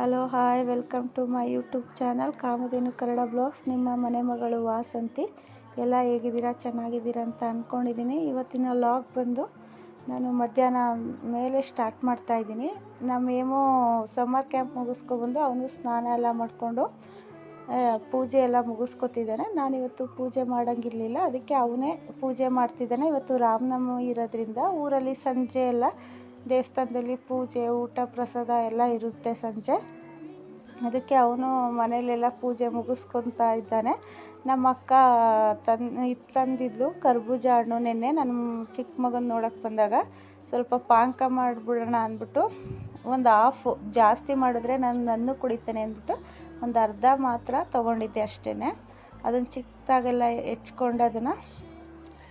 Hello, hi, welcome to my YouTube channel Kamadhenu Kannada blogs. ನಿಮ್ಮ ಮನೆ ಮಗಳು ವಾಸಂತಿ. ಎಲ್ಲ ಹೇಗಿದ್ದೀರಾ? ಚೆನ್ನಾಗಿದ್ದೀರಾ ಅಂತ ಅಂದ್ಕೊಂಡಿದ್ದೀನಿ ಇವತ್ತಿನ ಲಾಗ್ ಬಂದು ನಾನು ಮಧ್ಯಾಹ್ನ ಮೇಲೆ ಸ್ಟಾರ್ಟ್ ಮಾಡ್ತಾ ಇದ್ದೀನಿ. ನಮ್ಮ ಏಮೋ ಸಮ್ಮರ್ ಕ್ಯಾಂಪ್ ಮುಗಿಸ್ಕೊಬಂದು ಅವನು ಸ್ನಾನ ಎಲ್ಲ ಮಾಡಿಕೊಂಡು ಪೂಜೆ ಎಲ್ಲ ಮುಗಿಸ್ಕೊತಿದ್ದಾನೆ. ನಾನಿವತ್ತು ಪೂಜೆ ಮಾಡೋಂಗಿರಲಿಲ್ಲ. ಅದಕ್ಕೆ ಅವನೇ ಪೂಜೆ ಮಾಡ್ತಿದ್ದಾನೆ. ಇವತ್ತು ರಾಮನವಮಿ ಇರೋದ್ರಿಂದ ಊರಲ್ಲಿ ಸಂಜೆ ಎಲ್ಲ ದೇವಸ್ಥಾನದಲ್ಲಿ ಪೂಜೆ, ಊಟ, ಪ್ರಸಾದ ಎಲ್ಲ ಇರುತ್ತೆ ಸಂಜೆ. ಅದಕ್ಕೆ ಅವನು ಮನೇಲೆಲ್ಲ ಪೂಜೆ ಮುಗಿಸ್ಕೊತಾ ಇದ್ದಾನೆ. ನಮ್ಮ ಅಕ್ಕ ತನ್, ಇದು ತಂದಿದ್ಲು ಕರ್ಬೂಜ ಹಣ್ಣು ನೆನ್ನೆ. ನನ್ನ ಚಿಕ್ಕ ಮಗನ ನೋಡೋಕ್ಕೆ ಬಂದಾಗ ಸ್ವಲ್ಪ ಪಾಂಕ ಮಾಡಿಬಿಡೋಣ ಅಂದ್ಬಿಟ್ಟು ಒಂದು ಹಾಫು ಜಾಸ್ತಿ ಮಾಡಿದ್ರೆ ನಾನು ನನ್ನೂ ಕುಡಿತೇನೆ ಅಂದ್ಬಿಟ್ಟು ಒಂದು ಅರ್ಧ ಮಾತ್ರ ತೊಗೊಂಡಿದ್ದೆ ಅಷ್ಟೇ ಅದನ್ನು ಚಿಕ್ಕದಾಗೆಲ್ಲ ಹೆಚ್ಕೊಂಡು ಅದನ್ನು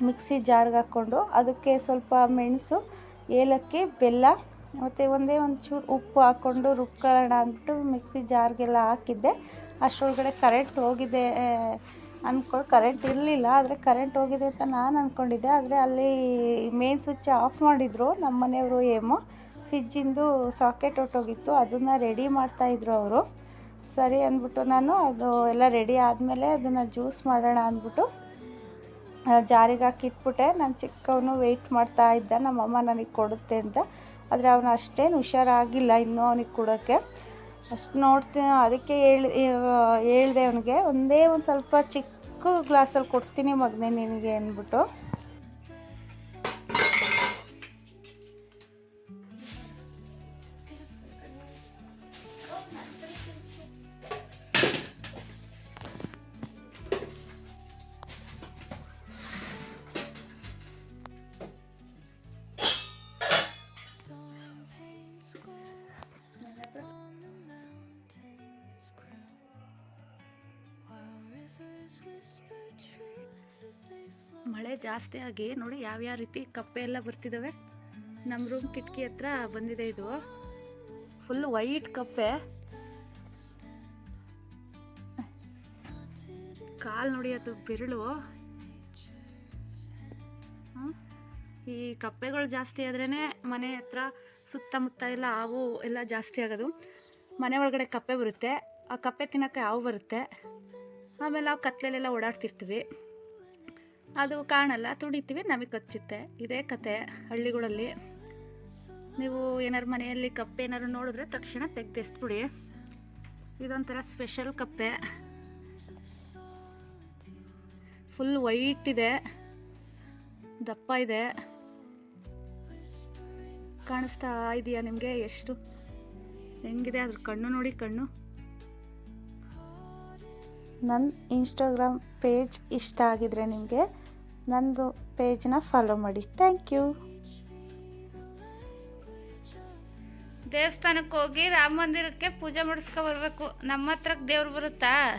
ಮಿಕ್ಸಿ ಜಾರ್ಗೆ ಹಾಕ್ಕೊಂಡು ಅದಕ್ಕೆ ಸ್ವಲ್ಪ ಮೆಣಸು ಏಲಕ್ಕಿ, ಬೆಲ್ಲ, ಮತ್ತು ಒಂದೇ ಒಂದು ಚೂರು ಉಪ್ಪು ಹಾಕ್ಕೊಂಡು ರುಬ್ಕೊಳ್ಳೋಣ ಅಂದ್ಬಿಟ್ಟು ಮಿಕ್ಸಿ ಜಾರ್ಗೆಲ್ಲ ಹಾಕಿದ್ದೆ. ಅಷ್ಟರೊಳಗಡೆ ಕರೆಂಟ್ ಹೋಗಿದೆ ಅಂದ್ಕೊಂಡು ಕರೆಂಟ್ ಇರಲಿಲ್ಲ, ಆದರೆ ಕರೆಂಟ್ ಹೋಗಿದೆ ಅಂತ ನಾನು ಅಂದ್ಕೊಂಡಿದ್ದೆ ಆದರೆ ಅಲ್ಲಿ ಮೇನ್ ಸ್ವಿಚ್ ಆಫ್ ಮಾಡಿದರು ನಮ್ಮ ಮನೆಯವರು ಏಮೋ ಫ್ರಿಜ್ಜಿಂದು ಸಾಕೆಟ್ ಹೊಟ್ಟೋಗಿತ್ತು ಅದನ್ನು ರೆಡಿ ಮಾಡ್ತಾಯಿದ್ರು ಅವರು. ಸರಿ ಅಂದ್ಬಿಟ್ಟು ನಾನು, ಅದು ಎಲ್ಲ ರೆಡಿ ಆದಮೇಲೆ ಅದನ್ನು ಜ್ಯೂಸ್ ಮಾಡೋಣ ಅಂದ್ಬಿಟ್ಟು ಜಾರಿಗೆ ಹಾಕಿ ಇಟ್ಬಿಟ್ಟೆ ನಾನು ಚಿಕ್ಕವನು ವೆಯ್ಟ್ ಮಾಡ್ತಾ ಇದ್ದ. ನಮ್ಮಮ್ಮ ನನಗೆ ಕೊಡುತ್ತೆ ಅಂತ. ಆದರೆ ಅವನು ಅಷ್ಟೇನು ಹುಷಾರಾಗಿಲ್ಲ ಇನ್ನೂ ಅವನಿಗೆ ಕೊಡೋಕ್ಕೆ. ಅಷ್ಟು ನೋಡ್ತೀನಿ ಅದಕ್ಕೆ ಹೇಳಿ ಹೇಳ್ದೆ ಅವನಿಗೆ, ಒಂದೇ ಒಂದು ಸ್ವಲ್ಪ ಚಿಕ್ಕ ಗ್ಲಾಸಲ್ಲಿ ಕೊಡ್ತೀನಿ ಮಗನೇ ನಿನಗೆ, ಅಂದ್ಬಿಟ್ಟು. ಮಳೆ ಜಾಸ್ತಿ ಆಗಿ, ನೋಡಿ ಯಾವ್ಯಾವ ರೀತಿ ಕಪ್ಪೆ ಎಲ್ಲ ಬರ್ತಿದ್ದಾವೆ ನಮ್ಮ ರೂಮ್ ಕಿಟಕಿ ಹತ್ರ ಬಂದಿದೆ ಇದು. ಫುಲ್ ವೈಟ್ ಕಪ್ಪೆ. ಕಾಲು ನೋಡಿ ಅದು ಬಿರಳು? ಈ ಕಪ್ಪೆಗಳು ಜಾಸ್ತಿ ಆದ್ರೇ ಮನೆ ಹತ್ರ ಸುತ್ತಮುತ್ತ ಎಲ್ಲ ಹಾವು ಎಲ್ಲ ಜಾಸ್ತಿ ಆಗೋದು. ಮನೆ ಒಳಗಡೆ ಕಪ್ಪೆ ಬರುತ್ತೆ. ಆ ಕಪ್ಪೆ ತಿನ್ನೋಕ್ಕೆ ಹಾವು ಬರುತ್ತೆ. ಆಮೇಲೆ ನಾವು ಕತ್ಲೆಲೆಲ್ಲ ಓಡಾಡ್ತಿರ್ತೀವಿ. ಅದು ಕಾಣಲ್ಲ, ತುಡಿತೀವಿ, ನಮಗೆ ಕಚ್ಚುತ್ತೆ ಇದೇ ಕತೆ ಹಳ್ಳಿಗಳಲ್ಲಿ. ನೀವು ಏನಾರು ಮನೆಯಲ್ಲಿ ಕಪ್ಪೆ ಏನಾರು ನೋಡಿದ್ರೆ ತಕ್ಷಣ ತೆಗ್ದೆಸ್ಬಿಡಿ. ಇದೊಂಥರ ಸ್ಪೆಷಲ್ ಕಪ್ಪೆ. ಫುಲ್ ವೈಟ್ ಇದೆ. ದಪ್ಪ ಇದೆ. ಕಾಣಿಸ್ತಾ ಇದೆಯಾ ನಿಮಗೆ ಎಷ್ಟು? ಹೆಂಗಿದೆ? ಅದ್ರ ಕಣ್ಣು ನೋಡಿ ಕಣ್ಣು. ನನ್ನ ಇನ್ಸ್ಟಾಗ್ರಾಮ್ ಪೇಜ್ ಇಷ್ಟ ಆಗಿದ್ರೆ ನಿಮಗೆ ನಂದು ಪೇಜ್ನ ಫಾಲೋ ಮಾಡಿ. ಥ್ಯಾಂಕ್ ಯು ದೇವಸ್ಥಾನಕ್ಕೆ ಹೋಗಿ ರಾಮ ಮಂದಿರಕ್ಕೆ ಪೂಜೆ ಮಾಡಿಸ್ಕೊ ಬರಬೇಕು. ನಮ್ಮ ಹತ್ರಕ್ಕೆ ದೇವ್ರು ಬರುತ್ತಾ?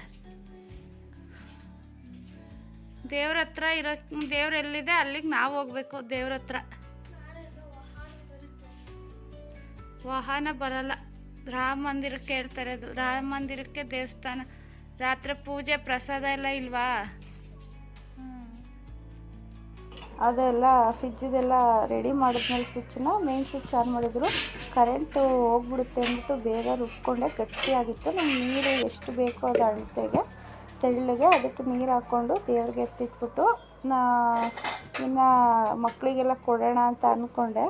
ದೇವ್ರ ಹತ್ರ ಇರೋ ದೇವ್ರು ಎಲ್ಲಿದೆ ಅಲ್ಲಿಗೆ ನಾವು ಹೋಗ್ಬೇಕು ದೇವ್ರ ಹತ್ರ. ವಾಹನ ಬರಲ್ಲ. ರಾಮ ಮಂದಿರಕ್ಕೆ ಹೇಳ್ತಾರೆ ಅದು. ರಾಮ ಮಂದಿರಕ್ಕೆ ದೇವಸ್ಥಾನ. ರಾತ್ರಿ ಪೂಜೆ ಪ್ರಸಾದ ಎಲ್ಲ ಇಲ್ವಾ? ಅದೆಲ್ಲ ಫ್ರಿಜ್ಜಿದೆಲ್ಲ ರೆಡಿ ಮಾಡಿದ್ಮೇಲೆ ಸ್ವಿಚ್ನ ಮೇನ್ ಸ್ವಿಚ್ ಆನ್ ಮಾಡಿದ್ರು. ಕರೆಂಟು ಹೋಗ್ಬಿಡುತ್ತೆ ಅಂದ್ಬಿಟ್ಟು ಬೇಗ ರುಬ್ಕೊಂಡೆ, ಗಟ್ಟಿಯಾಗಿತ್ತು. ನಮ್ಗೆ ನೀರು ಎಷ್ಟು ಬೇಕೋ ಅದು ಅಳತೆಗೆ, ತೆಳ್ಳಗೆ ಅದಕ್ಕೆ ನೀರು ಹಾಕ್ಕೊಂಡು ದೇವ್ರಿಗೆ ಎತ್ತಿಟ್ಬಿಟ್ಟು ನಾ ಇನ್ನು ಮಕ್ಕಳಿಗೆಲ್ಲ ಕೊಡೋಣ ಅಂತ ಅಂದ್ಕೊಂಡೆ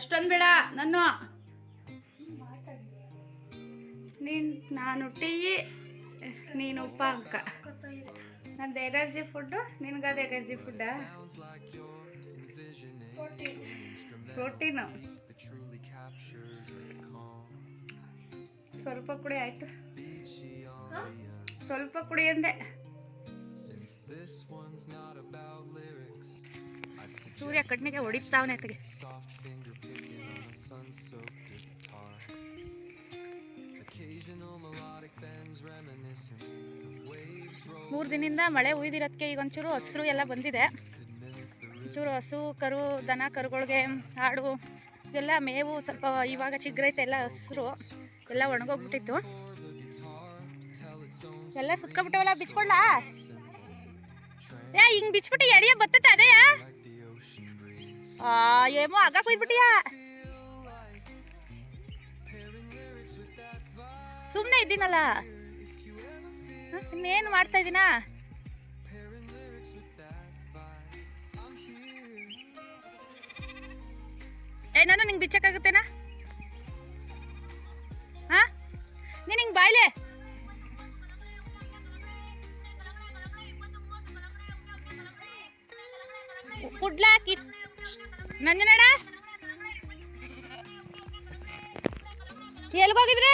ಅಷ್ಟೊಂದು ಬೇಡ ನಾನು ನೀನು ನಾನು ಟೀ ನೀನು ಉಪ್ಪ ಅಂಕ ನಂದು ಎನರ್ಜಿ ಫುಡ್ಡು ನಿನಗದು ಎನರ್ಜಿ ಫುಡ್ಡಾ? ಪ್ರೋಟೀನು. ಸ್ವಲ್ಪ ಕುಡಿ ಆಯ್ತು. ಸ್ವಲ್ಪ ಕುಡಿ ಅಂದೆ. ಸೂರ್ಯ ಕಣ್ಣಿಗೆ ಹೊಡಿತಾವನೆ ತೆಗೆ ಮೂರು ದಿನದಿಂದ ಮಳೆ ಉಯ್ದಿರೋದಕ್ಕೆ ಈಗ ಒಂಚೂರು ಹಸಿರು ಎಲ್ಲ ಬಂದಿದೆ. ಒಂಚೂರು ಹಸು, ಕರು, ದನ ಕರುಗಳಿಗೆ ಆಡು ಇದೆಲ್ಲ ಮೇವು, ಸ್ವಲ್ಪ ಇವಾಗ ಚಿಗ್ರೈತೆ ಎಲ್ಲ ಹಸಿರು ಎಲ್ಲ ಒಣಗೋಗ್ಬಿಟ್ಟಿತ್ತು. ಎಲ್ಲ ಸುತ್ಕೊಬಿಟ್ಟವಲ್ಲ ಬಿಚ್ಕೊಳ್ಳಾ ಏ, ಹಿಂಗ್ ಬಿಚ್ಬಿಟ್ಟು ಎಳಿಯ ಬತ್ತತೆ ಅದೇ ಏಮೋ ಆಗ ಕುಯ್ದ್ಬಿಟ್ಟಿಯ? ಸುಮ್ಮನೆ ಇದ್ದೀನಲ್ಲ? ಇನ್ನೇನು ಮಾಡ್ತಾ ಇದ್ದೀನಾ ಏ ನಾನು ನಿಂಗೆ ಬಿಚ್ಚಕ್ಕಾಗುತ್ತೇನಾ? ಹಾ? ನೀನು ಹಿಂಗೆ ಬಾಯ್ಲೆ? ಕುಡ್ಲಾಕಿ ನಂಜನಣ್ಣ ಎಲ್ಗೋಗಿದ್ರಿ?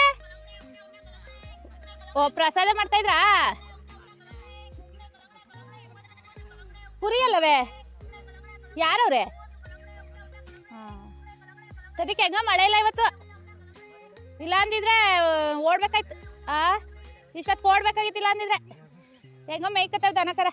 ಓ, ಪ್ರಸಾದ ಮಾಡ್ತಾ ಇದ್ರಾ? ಪುರಿ ಅಲ್ಲವೇ? ಯಾರವ್ರೆ? ಸದ್ಯಕ್ಕೆ ಹೆಂಗ ಮಳೆ ಇಲ್ಲ ಇವತ್ತು. ಇಲ್ಲ ಅಂದಿದ್ರೆ, ಓಡ್ಬೇಕಾಯ್ತು. ಆ ಇಷ್ಟೊತ್ತು ಓಡ್ಬೇಕಾಗಿತ್ತಿಲ್ಲ ಅಂದಿದ್ರೆ. ಹೆಂಗೋ ಮೇಯ್ಕತ್ತವ ದನಕರ.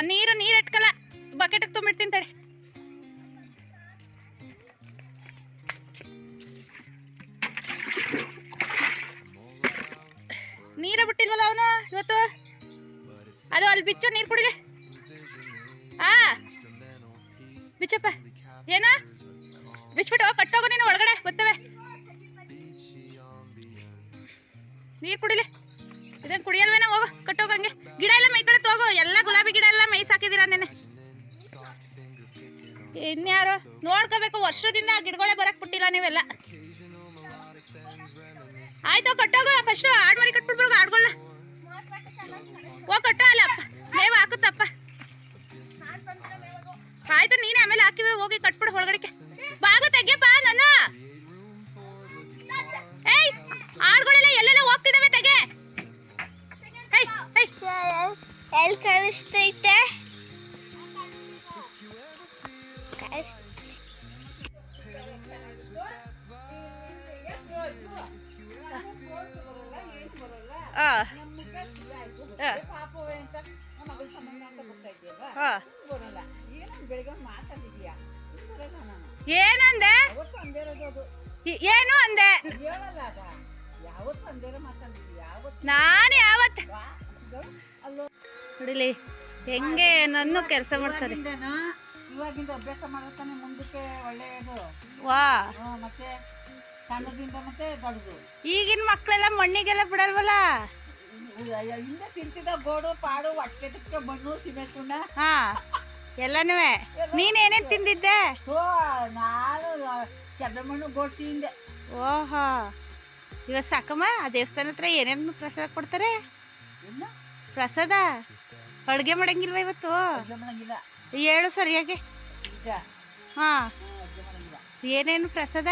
ನೀರು ನೀರು ಇಟ್ಕಲ್ಲ ಬಕೆಟ್ ತುಂಬಿಡ್ತೀನಿ ತಡಿ. ನೀರ ಬಿಟ್ಟಿಲ್ವಲ್ಲ ಅವನು ಇವತ್ತು? ಅದು ಅಲ್ಲಿ ಬಿಚ್ಚು, ನೀರು ಕುಡಿಲಿ. ಆ, ಬಿಚ್ಚಪ್ಪ. ಏನ? ಬಿಚ್ಬಿಟ್ಟು ಕಟ್ಟೋಗು ನೀನು ಒಳಗಡೆ ಬರ್ತವೆ ನೀರು ಕುಡಿಲಿ. ಇದೇನು ಕುಡಿಯಲ್ವೇನ ಹೋಗು, ಕಟ್ಟೋಗಂಗೆ. ಗಿಡ ಎಲ್ಲ ಮೈ ಕಡೆ ತೋಗೋ, ಎಲ್ಲ ಗುಲಾಬಿ ಗಿಡ ಎಲ್ಲ ಮೈ ಸಾಕಿದ್ದೀರಾ ನೆನೆ. ಇನ್ಯಾರು, ನೋಡ್ಕೋಬೇಕು, ವರ್ಷದಿಂದ ಗಿಡಗಳೇ ಬರಕ್ ಬಿಟ್ಟಿಲ್ಲ ನೀವೆಲ್ಲ. ಆಯ್ತು, ಕಟ್ಟೋಗು ಫಸ್ಟ್ ಆಡ್ ಮರಿ ಕಟ್ಬಿಡ್ಬರ್ಗು ಆಡ್ಗಳನ್ನ ಹೋಗಿ ಕಟ್ಟೋ ಅಲ್ಲಪ್ಪ ಮೇವು ಹಾಕುತ್ತಪ್ಪ. ಆಯ್ತು, ನೀನೇ ಆಮೇಲೆ ಹಾಕಿವೆ, ಹೋಗಿ ಕಟ್ಬಿಡು ಒಳಗಡೆಗೆ. ಬಾಗು ತೆಗ್ಯಪ್ಪ ನಾನು. ಏಯ್, ಆಡ್ಗಳೆಲ್ಲ ಎಲ್ಲೆಲ್ಲ ಹೋಗ್ತಿದಾವೆ, ತೆಗೆ. ಎಲ್ಲಿ ಕಳಿಸ್ತೈತೆ. ಏನಂದೆ ಏನು ಅಂದೆ? ನಾನು ಯಾವತ್ತ ನೋಡಿಲಿ ಹೆಂಗೆ ನನ್ನ ಕೆಲಸ ಮಾಡ್ತಾರೆ. ಇವಾಗಿಂದ ಅಭ್ಯಾಸ ಮಾಡ್ತಾನೆ ಮುಂದಕ್ಕೆ ಒಳ್ಳೆಯದು ವಾ. ಮತ್ತೆ ಸಣ್ಣದಿಂದ ಮತ್ತೆ ದೊಡ್ಡದು. ಈಗಿನ ಮಕ್ಕಳೆಲ್ಲ ಮಣ್ಣಿಗೆಲ್ಲ ಬಿಡಲ್ವಲ್ಲ? ಹಿಂದೆ ತಿಂತಿದ್ದ ಗೋಡು ಪಾಡು ಹೊಟ್ಟೆಟಕ್ಕೆ ಮಣ್ಣು ಸೀಮೆ ಸುಣ್ಣ. ಹಾ ಎಲ್ಲನೂ ನೀನೇನೇನು ತಿಂದಿದ್ದೆ? ಓ ನಾನು ಕೆಬ್ಬೆ ಮಣ್ಣು ಗೋಡು ತಿಂದೆ. ಓಹೋ. ಇವತ್ತು ಸಾಕಮ್ಮ ಆ ದೇವಸ್ಥಾನ ಹತ್ರ ಏನೇನು ಪ್ರಸಾದ ಕೊಡ್ತಾರೆ? ಪ್ರಸಾದ? ಅಡುಗೆ ಮಾಡಂಗಿಲ್ವ ಇವತ್ತು? ಹೇಳು ಸರಿಯಾಗಿ. ಹಾ. ಏನೇನು ಪ್ರಸಾದ?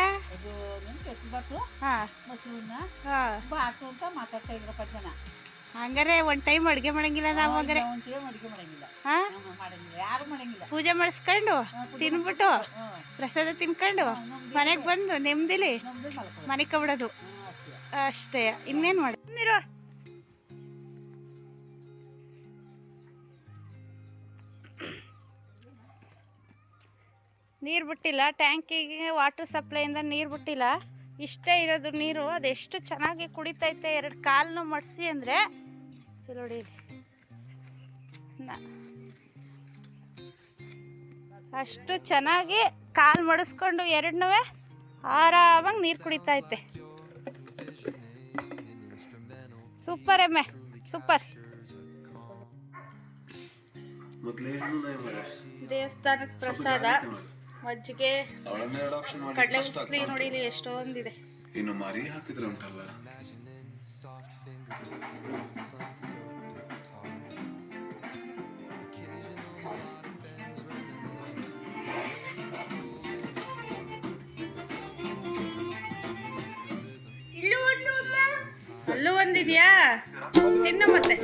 ಹಂಗಾರೆ ಒಂದ್ ಟೈಮ್ ಅಡುಗೆ ಮಾಡಂಗಿಲ್ಲ ನಾವು ಹಂಗಾರೆ. ಒಂದು ಟೈಮ್ ಅಡ್ಗೆ ಮಾಡಂಗಿಲ್ಲ. ಹಾ? ಹ್ಮ್, ಯಾರು ಮಾಡಂಗಿಲ್ಲ. ಪೂಜೆ ಮಾಡಿಸ್ಕೊಂಡು ತಿನ್ಬಿಟ್ಟು ಪ್ರಸಾದ ತಿನ್ಕೊಂಡು ಮನೆಗೆ ಬಂದು ನೆಮ್ಮದಿಲಿ ಮನೆ ಕಬಿಡೋದು. ಅಷ್ಟೇ ಅಷ್ಟೇ. ಇನ್ನೇನು ಮಾಡಿ ನೀರು ಬಿಟ್ಟಿಲ್ಲ ಟ್ಯಾಂಕಿಗೆ ವಾಟರ್ ಸಪ್ಲೈಯಿಂದ ನೀರು ಬಿಟ್ಟಿಲ್ಲ. ಇಷ್ಟೇ ಇರೋದು ನೀರು ಅದೆಷ್ಟು ಚೆನ್ನಾಗಿ ಕುಡಿತೈತೆ ಎರಡು ಕಾಲನ್ನು ಮಡಿಸಿ ಅಂದರೆ. ನೋಡಿ. ಅಷ್ಟು ಚೆನ್ನಾಗಿ ಕಾಲು ಮಡಿಸ್ಕೊಂಡು ಎರಡನ್ನೂ ಆರಾಮಾಗಿ ನೀರು ಕುಡಿತೈತೆ. ಸೂಪರ್ ಎಮ್ಮೆ ಸೂಪರ್. ದೇವಸ್ಥಾನದ ಪ್ರಸಾದ. ಮಜ್ಜಿಗೆ ಕಡಲೆ ಉಸ್ಲಿ ನೋಡಿ ಇಲ್ಲಿ ಎಷ್ಟೊಂದಿದೆ. ಇನ್ನು ಮರಿ ಹಾಕಿದ್ರೆ ಉಂಟಲ್ಲ? ಅಲ್ಲೂ ಒಂದಿದ್ಯಾ? ತಿನ್ನು ಮತ್ತೆ.